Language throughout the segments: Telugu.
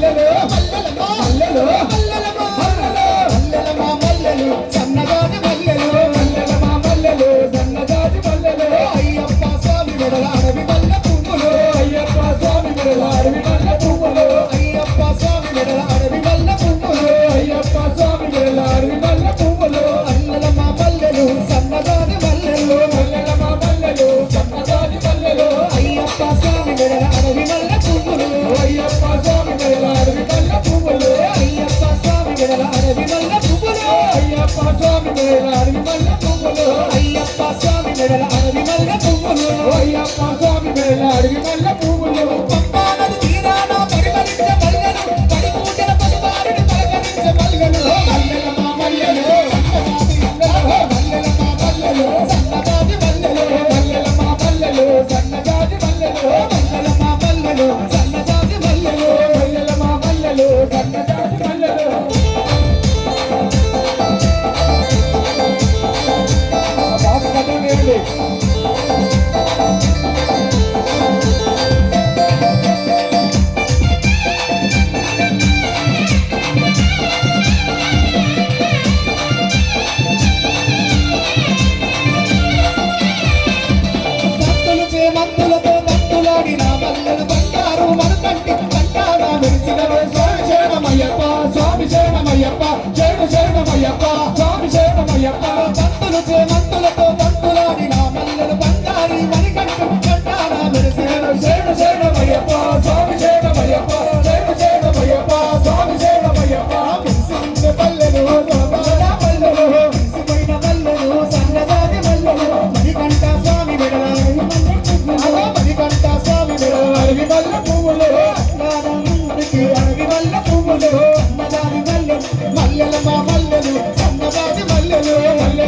Lele, pasó a mi 对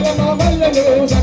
జగమ వల్లెను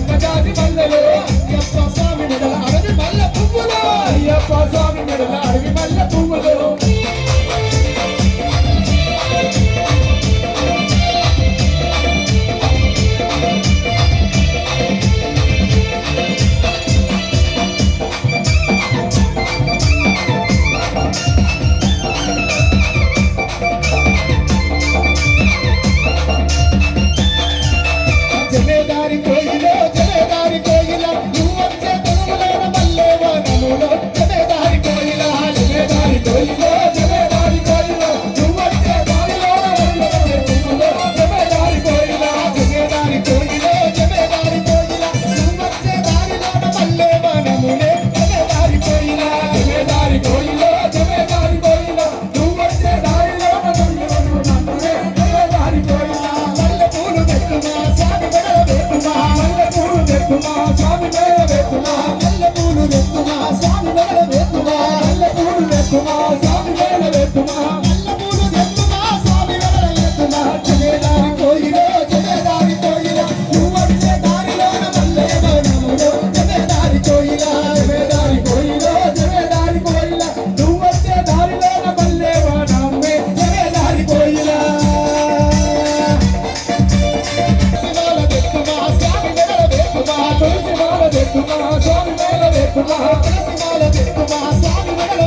పెట్టుమా స్వామి వేల పెట్టుమా తులసి మాల పెట్టుమా స్వామి వేల